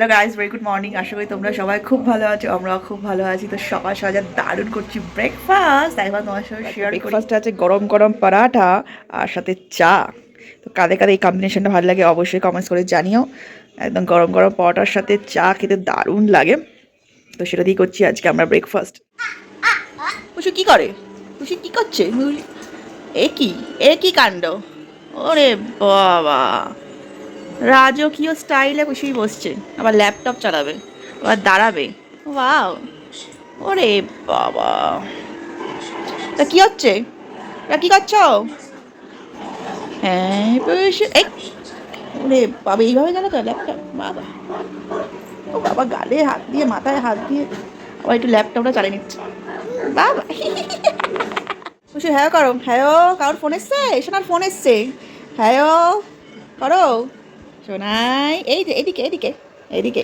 Hello guys very good morning আশা করি তোমরা সবাই খুব ভালো আছো আমরাও খুব ভালো আছি। তো সকাল সকাল দারুণ করছি ব্রেকফাস্ট একবার তোমার সঙ্গে শেয়ার ব্রেকফাস্টে আছে গরম গরম পরাঠা আর সাথে চা। তো কাদের কাদের এই কম্বিনেশনটা ভালো লাগে অবশ্যই কমেন্টস করে জানিও। একদম গরম গরম পরোটার সাথে চা খেতে দারুণ লাগে। তো সেটা দিয়ে করছি আজকে আমরা ব্রেকফাস্ট কুসু কি করে? কুসু কী করছে? এ কি? এ কি কাণ্ড? ওরে বাবা। রাজকীয় স্টাইলে কুসুই বসছে। আবার ল্যাপটপ চালাবে, আবার দাঁড়াবে। ওয়াও, ওরে বাবা। তা কি হচ্ছে? তা কি করছ? হ্যাঁ ওরে বাবা, এইভাবে গেল তো ল্যাপটপ? বাবা, ও বাবা, গালে হাত দিয়ে, মাথায় হাত দিয়ে। আবার একটু ল্যাপটপটা চালিয়ে নিচ্ছে। বাবা। খুশি হ্যাঁ করো হ্যাঁ কারোর ফোন এসছে? সোনার ফোন এসছে। হ্যাঁ করো। সোনাই এই যে এদিকে এদিকে এদিকে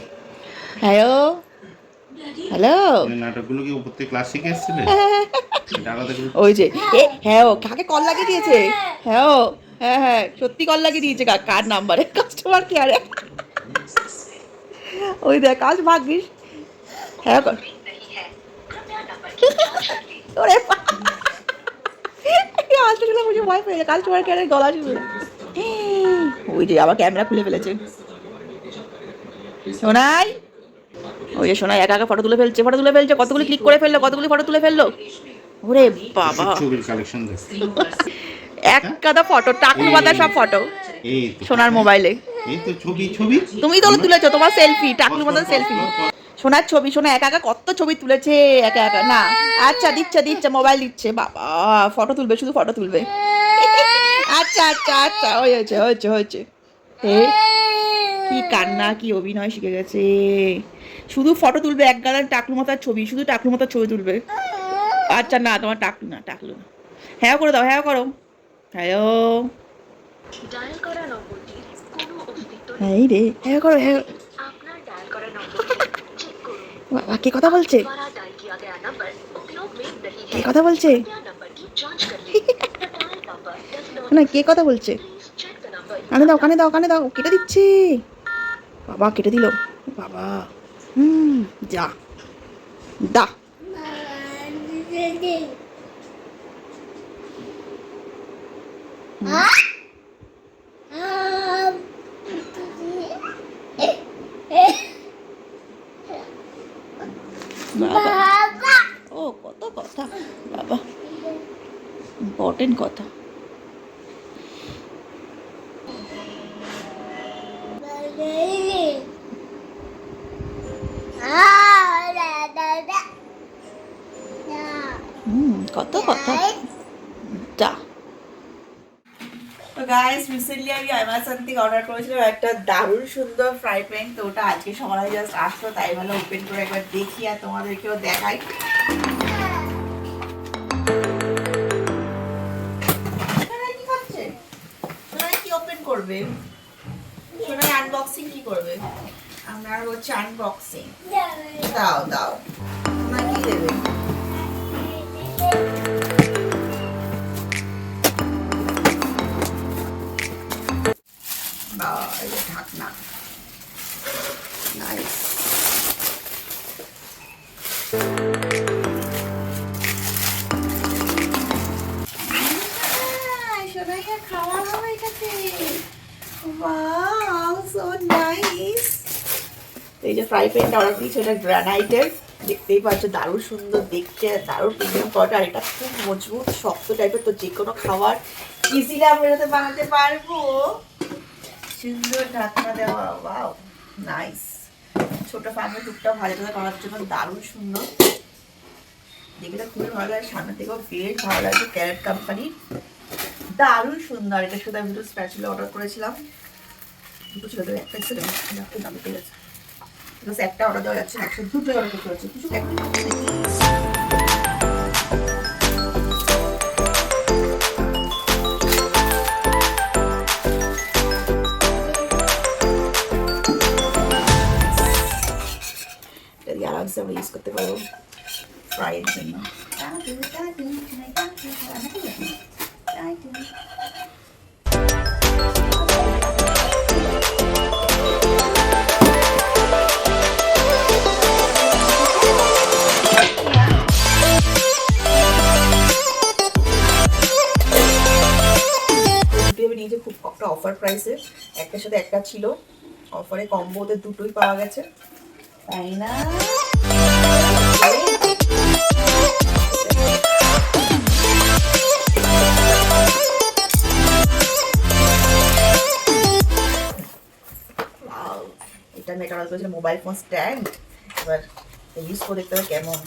হ্যালো হ্যালো নাটকগুলো কি উপর থেকে ক্লাস শিখে এসেছিলে ওই যে হ্যাঁ ও কাকে কল লাগিয়ে দিয়েছে? হ্যাঁ ও হ্যাঁ হ্যাঁ সত্যি কল লাগিয়ে দিয়েছে কার নাম্বারে কাস্টমার কেয়ারে ওই দেখ কাজ ভাগ্যিস। হ্যাঁ কর। ওরে এই বুঝে ভয় পেয়ে কাস্টমার কেয়ারের গলা শুনে। ওই যে আবার ক্যামেরা খুলে ফেলেছে। সোনাই? ওই যে সোনাই একা একা ফটো তুলে ফেলছে ফটো তুলে ফেলছে কতগুলি ক্লিক করে ফেলল কতগুলি ফটো তুলে ফেলল? ওরে বাবা। এক কাদা ফটো টাকলু পাতা সব ফটো সোনার মোবাইলে তুমি তো তুলেছো তোমার সেলফি টাকলু পাতার সেলফি সোনার ছবি সোনা একা একা কত ছবি তুলেছে একা একা। না আচ্ছা দিচ্ছে দিচ্ছে মোবাইল দিচ্ছে। বাবা ফটো তুলবে শুধু ফটো তুলবে। আচ্ছা আচ্ছা আচ্ছা ওই হয়েছে হয়েছে হয়েছে। কি কান্না কি অভিনয় শিখে গেছে। শুধু ফটো তুলবে এক গাদার টাকলু মাথার ছবি শুধু টাকলু মাথার ছবি তুলবে। আচ্ছা না তোমার টাকলু না টাকলু না। হ্যাঁ করে দাও হ্যাঁ করো। হ্যাঁ এই রে হ্যাঁ করো হ্যাঁ। কে কথা বলছে? কে কথা বলছে? না, কে কথা বলছে? কানে দাও কানে দাও কানে দাও, কেটে দিচ্ছে। বাবা, কেটে দিল। বাবা, হুম, যা। দা। বাবা। ও, কত কথা। বাবা। ইম্পর্টেন্ট কথা হুম কত কথা তো গাইস রিসেন্টলি আমি অ্যামাজন থেকে অর্ডার করেছিলাম, একটা দারুণ সুন্দর ফ্রাই প্যান তো ওটা আজকে সকালে জাস্ট আসলো, তাই ভালো ওপেন করে একবার দেখি আর তোমাদেরকেও দেখাই। কি ওপেন করবে? সোনাই আনবক্সিং কি করবে? আমরা হচ্ছে আনবক্সিং দাও দাও। সোনাই কি দেবে? ঢাকনা। নাইস যে ফ্রাই প্যানটা অর্ডার দিয়েছে এটা গ্রানাইটের দেখতেই পাচ্ছ, দারুণ সুন্দর দেখতে, দারুণ প্রিমিয়াম কটা আর এটা খুব মজবুত, শক্ত টাইপের তো যে কোনো খাবার ইজিলি আমরা এটাতে বানাতে পারব। সুন্দর ঢাকনা দেওয়া ওয়াও নাইস ছোট ফ্যামিলি টুকটা ভালো করে করার জন্য দারুণ সুন্দর। দেখতে খুবই ভালো লাগে, সামনে থেকেও বেশ ভালো লাগছে ক্যারেট কোম্পানি দারুণ সুন্দর এটা শুধু আমি দুটো স্প্যাচুলা অর্ডার করেছিলাম। দুটো ছিল তো একটা ছিল দামি পেয়ে Because একটা অর্ডার দেওয়া যাচ্ছে না একসাথে দুটো অর্ডার করতে হচ্ছে কিছু আরামসে আমরা ইউজ করতে পারব ফ্রাইয়ের জন্য অফার প্রাইসে একটার সাথে একটা ছিল। অফারে কম্বোতে দুটোই পাওয়া গেছে। তাই না? এটা একটা অর্ডার মোবাইল ফোন স্ট্যান্ড এবার ইউজ করে দেখতে হবে কেমন।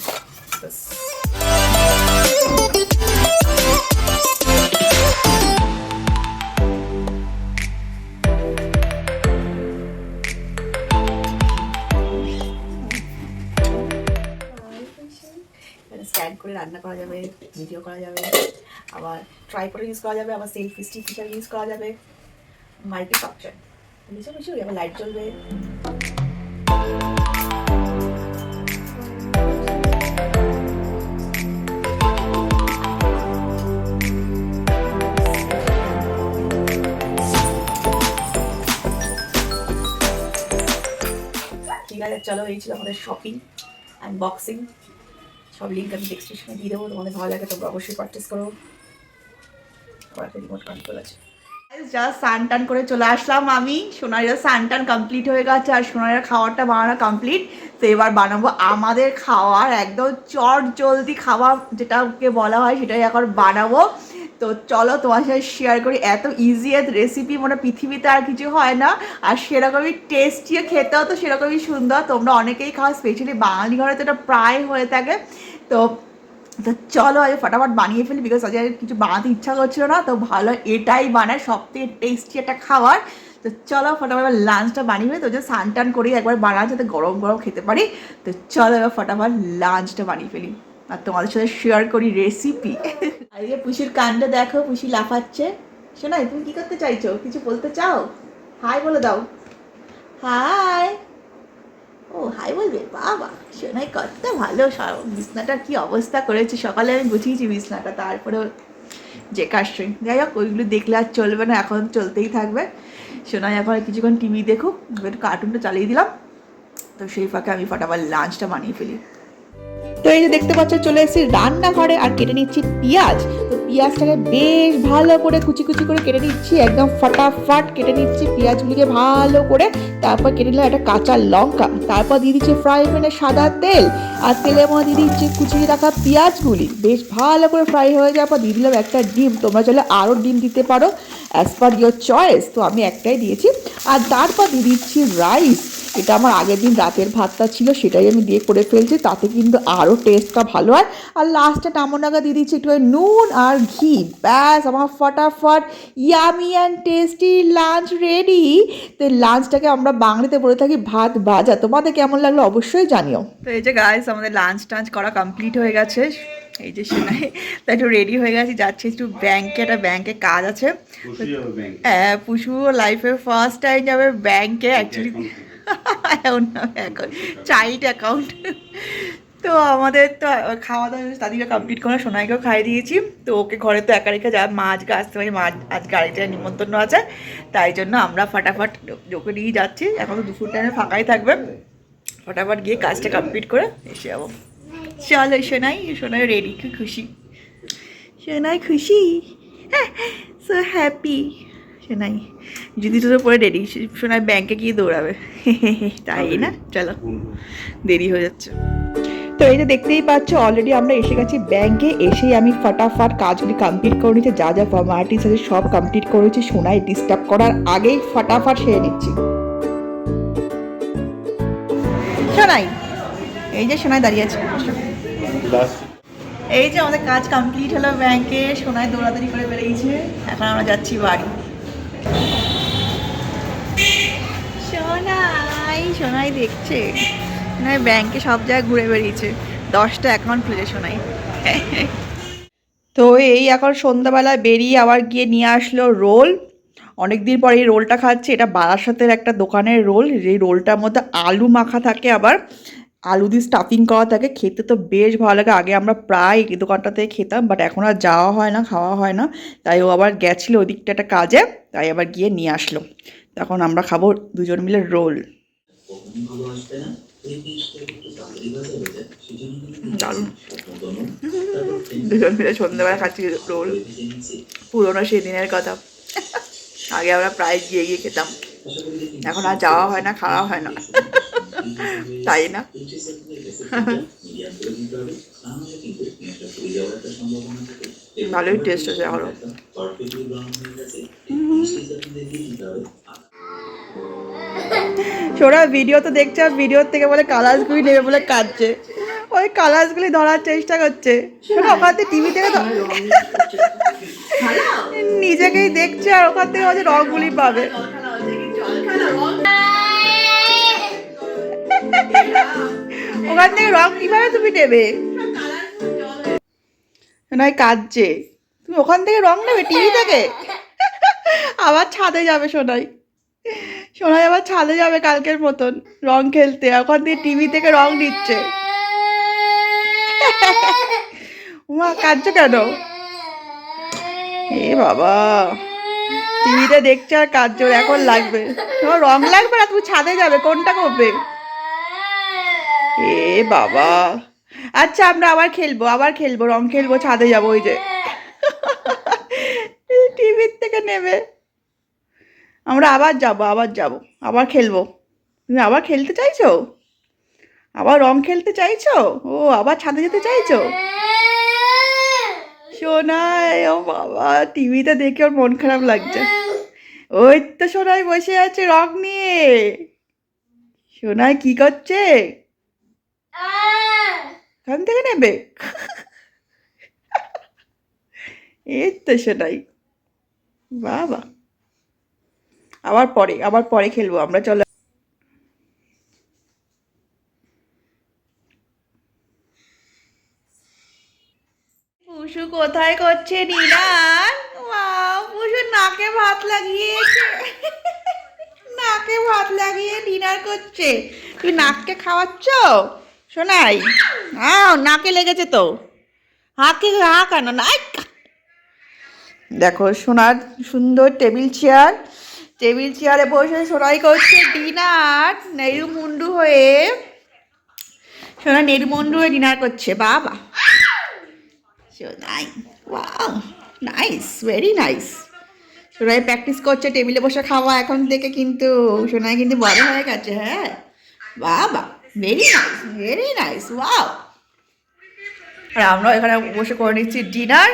করে রান্না করা যাবে, ভিডিও করা যাবে, আবার ট্রাইপড ইউজ করা যাবে, আবার সেলফি স্টিক হিসাবে ইউজ করা যাবে মাল্টি ফাংশন বুঝছ কিছু আবার লাইট আছে, চলো, এই ছিল আমাদের শপিং আনবক্সিং সব লিঙ্ক আমি ডেসক্রিপশনে দিয়ে দেবো, তোমাদের ভালো লাগে তোমরা অবশ্যই পারচেস করো। রিমোট কন্ট্রোল আছে। যা স্নান টান করে চলে আসলাম আমি। সোনারিরা স্নান টান কমপ্লিট হয়ে গেছে আর সোনারিরা খাওয়ারটা বানানো কমপ্লিট তো এবার বানাবো আমাদের খাওয়ার একদম চট জলদি খাওয়া যেটাকে বলা হয়, সেটাই এখন বানাবো। তো চলো তোমার সাথে শেয়ার করি, এত ইজি রেসিপি মানে পৃথিবীতে আর কিছু হয় না। আর সেরকমই টেস্টিও খেতেও তো সেরকমই সুন্দর। তোমরা অনেকেই খাও স্পেশালি বাঙালি ঘরে তো এটা প্রায় হয়ে থাকে। তো তো চলো আজ ফটাফট বানিয়ে ফেলি বিকজ আজ কিছু বানাতে ইচ্ছা করছিল না। তো ভালো এটাই বানায় সব থেকে টেস্টি একটা খাবার। তো চলো ফটাফট লাঞ্চটা বানিয়ে ফেলি। তো যে স্নান টান করি, একবার বানা যাতে গরম গরম খেতে পারি। তো চলো এবার ফটাফট লাঞ্চটা বানিয়ে ফেলি। আর তোমাদের সাথে শেয়ার করি রেসিপি এই পুষির কাণ্ডে দেখো, পুষি লাফাচ্ছে। শোনাই তুমি কি করতে চাইছো? কিছু বলতে চাও? হাই বলে দাও। হাই ও হাই বলবে? বাবা শোনাই কত ভালো বিছনাটার কি অবস্থা করেছে? সকালে আমি গুছিয়েছি বিছনাটা তারপরে যে কাশই যাই হোক, ওইগুলো দেখলে আর চলবে না, এখন চলতেই থাকবে। শোনাই এখন কিছুক্ষণ টিভি দেখুক কার্টুনটা চালিয়ে দিলাম। তো সেই ফাঁকে আমি ফটাফট লাঞ্চটা বানিয়ে ফেলি। তো এই যে দেখতে পাচ্ছ, চলে এসেছি রান্নাঘরে আর কেটে নিচ্ছি পেঁয়াজ। তো পেঁয়াজটাকে বেশ ভালো করে কুচি কুচি করে কেটে নিচ্ছি, একদম ফটাফট কেটে নিচ্ছি পেঁয়াজগুলিকে ভালো করে। তারপর কেটে নিলাম একটা কাঁচা লঙ্কা। তারপর দিয়ে দিচ্ছি ফ্রাই প্যানে সাদা তেল। আর তেলের মধ্যে দিয়ে দিচ্ছি কুচিয়ে রাখা পেঁয়াজগুলি। বেশ ভালো করে ফ্রাই হয়ে যাওয়ার পর দিয়ে দিলাম একটা ডিম। তোমরা চলে আরও ডিম দিতে পারো অ্যাজ পার ইয়োর চয়েস তো আমি একটাই দিয়েছি। আর তারপর দিয়ে দিচ্ছি রাইস এটা আমার আগের দিন রাতের ভাতটা ছিল সেটাই আমি দিয়ে করে ফেলছি তাতে কিন্তু আরও টেস্টটা ভালো হয়। আর লাস্টে নামনাগা দিয়ে দিচ্ছি একটু নুন আর ঘি। ব্যাস আমার ফটাফট yummy and tasty lunch ready তো লাঞ্চটাকে আমরা বাংলাতে বলে থাকি ভাত ভাজা। তোমাদের কেমন লাগল অবশ্যই জানিও। তো এই যে গাইস আমাদের লাঞ্চ টাঞ্চ করা কমপ্লিট হয়ে গেছে। এই যে সেনাই তো একটু রেডি হয়ে গেছি যাচ্ছি একটু ব্যাংকে একটা ব্যাংকে কাজ আছে। খুশি হবে ব্যাংক হ্যাঁ পুষু লাইফে ফার্স্ট টাইম যাবে ব্যাংকে অ্যাকচুয়ালি না এখন চাইল্ড অ্যাকাউন্ট। তো আমাদের তো খাওয়া দাওয়া তাদেরকে কমপ্লিট করে সোনাইকেও খাইয়ে দিয়েছি। তো ওকে ঘরে তো একা রেখে যা, মা আজকে আসতে পারি মা আজ- গাড়িতে নিমন্ত্রণ আছে। তাই জন্য আমরা ফাটাফাট ওকে নিয়ে যাচ্ছি। এখন তো দুপুর টাইমে ফাঁকাই থাকবে। ফটাফট গিয়ে কাজটা কমপ্লিট করে এসে যাব। চলো, সোনাই সোনাই রেডি খুশি। সোনাই খুশি? হ্যাঁ সো হ্যাপি সোনাই যদি তো পরে রেডি সোনাই ব্যাংকে গিয়ে দৌড়াবে। তাই না? চলো। দেরি হয়ে যাচ্ছে। তো এই যে দেখতেই পাচ্ছ অলরেডি আমরা এসে গেছি ব্যাংকে এসেই আমি ফটাফট কাজগুলি কমপ্লিট করে নিচ্ছি। যা যা ফর্মালিটিস আছে সব কমপ্লিট করেছি। সোনাই ডিস্টার্ব করার আগেই ফটাফট সেরে নিচ্ছি। সোনাই এই যে সোনাই দাঁড়িয়ে আছে। এই যে আমাদের কাজ কমপ্লিট হলো ব্যাংকে সোনাই দৌড়াদৌড়ি করে বেরিয়েছে। এখন আমরা যাচ্ছি বাড়ি। সোনাই সোনাই দেখছে। সোনাই ব্যাংকে সব জায়গায় ঘুরে বেরিয়েছে দশটা অ্যাকাউন্ট খুলে সোনাই। তো এই এখন সন্ধ্যাবেলায় বেরিয়ে আবার গিয়ে নিয়ে আসলো রোল অনেক দিন পর এই রোলটা খাচ্ছি। এটা বারাসাতের একটা দোকানের রোল এই রোলটার মধ্যে আলু মাখা থাকে আবার। আলু দিয়ে স্টাফিং করা থাকে, খেতে তো বেশ ভালো লাগে। আগে আমরা প্রায় এই দোকানটা থেকে খেতাম বাট এখন আর যাওয়া হয় না, খাওয়া হয় না। তাই ও আবার গেছিল ওদিকটা একটা কাজে, তাই আবার গিয়ে নিয়ে আসলো। তখন আমরা খাব দুজন মিলে রোল। দুজন মিলে সন্ধ্যেবেলা খাচ্ছি রোল। পুরোনো সেদিনের কথা। আগে আমরা প্রায় গিয়ে গিয়ে খেতাম। এখন আর যাওয়া হয় না, খাওয়া হয় না। তাই না? ভালোই টেস্ট আছে এখনও। সোরা ভিডিও তো দেখছে আর ভিডিওর থেকে বলে কালার্সগুলি নেবে বলে কাঁদছে। ওই কালার্সগুলি ধরার চেষ্টা করছে। সোরা ওখান থেকে টিভি থেকে নিজেকেই দেখছে আর ওখান থেকে হচ্ছে রঙগুলি পাবে। ওখান থেকে রং কীভাবে তুমি নেবে? নয়, কাঁদছে। তুমি ওখান থেকে রং নেবে টিভি থেকে? আবার ছাদে যাবে সোনাই। সোনাই আবার ছাদে যাবে কালকের মতন রং খেলতে। ওখান থেকে টিভি থেকে রং নিচ্ছে। মা কাঁদছো কেন? এ বাবা। টিভিতে দেখছে আর ওর এখন লাগবে। তোমার রং লাগবে না, তুমি ছাদে যাবে, কোনটা করবে? এ বাবা। আচ্ছা আমরা আবার খেলব আবার খেলব, রং খেলব, ছাদে যাব ওই যে। টিভির থেকে নেবে আমরা আবার যাব আবার যাব, আবার খেলব। তুমি আবার খেলতে চাইছো? আবার রং খেলতে চাইছো? ও, আবার ছাদে যেতে চাইছো? সোনাই, ও বাবা, টিভিতে দেখে ওর মন খারাপ লাগছে। ওই তো সোনাই বসে আছে রং নিয়ে। সোনাই কি করছে? এখান থেকে নেবে? এই তো সেটাই। বাবা। আবার পরে আবার পরে খেলব আমরা, চলো। পুষু কোথায় করছে নিরান? পুষু নাকে ভাত লাগিয়েছে। নাকে ভাত লাগিয়ে ডিনার করছে। তুই নাককে খাওয়াচ্ছ? শোনাই? হ্যাঁ নাকে লেগেছে তো। হাঁকে হা কেন? না দেখো, সোনার সুন্দর টেবিল চেয়ার। টেবিল চেয়ারে বসে সোনাই করছে ডিনার। নেরু মুন্ডু হয়ে সোনা নেরু মুন্ডু হয়ে ডিনার করছে। বাবা। Sonai nice, very nice. Sonai practice করছে, টেবিলে বসে খাওয়া এখন থেকে কিন্তু। সোনাই কিন্তু বড় হয়ে গেছে হ্যাঁ। বাবা। Very nice very nice wow আর আমরাও এখানে বসে করে নিচ্ছি ডিনার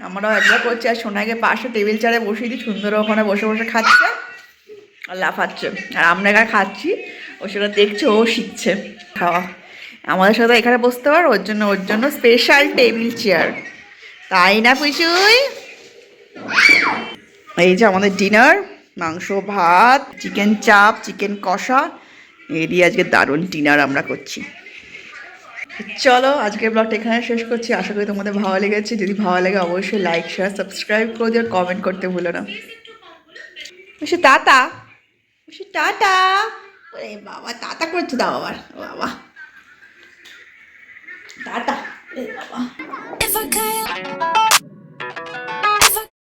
আমরাও একবার করছি, আর সোনাকে পাশে টেবিল চেয়ারে বসিয়ে দিই সুন্দর ওখানে বসে বসে খাচ্ছে আর লাফাচ্ছে। আর আমরা এখানে খাচ্ছি, ও সেটা দেখছে, ও শিখছে খাওয়া। আমাদের সাথে এখানে বসতে পারো, ওর জন্য ওর জন্য স্পেশাল টেবিল চেয়ার তাই না পুষুই এই যে আমাদের ডিনার মাংস, ভাত চিকেন চাপ চিকেন কষা। দিয়ে আজকে দারুণ ডিনার আমরা করছি। চলো, আজকের ব্লগটা এখানে শেষ করছি। আশা করি তোমাদের ভালো লেগেছে। যদি ভালো লাগে অবশ্যই লাইক শেয়ার সাবস্ক্রাইব করে দিও কমেন্ট করতে ভুলো না। বসে টাটা বসে টাটা ওরে বাবা টাটা করছে দাও আবার। বাবা। টাটা বাবা।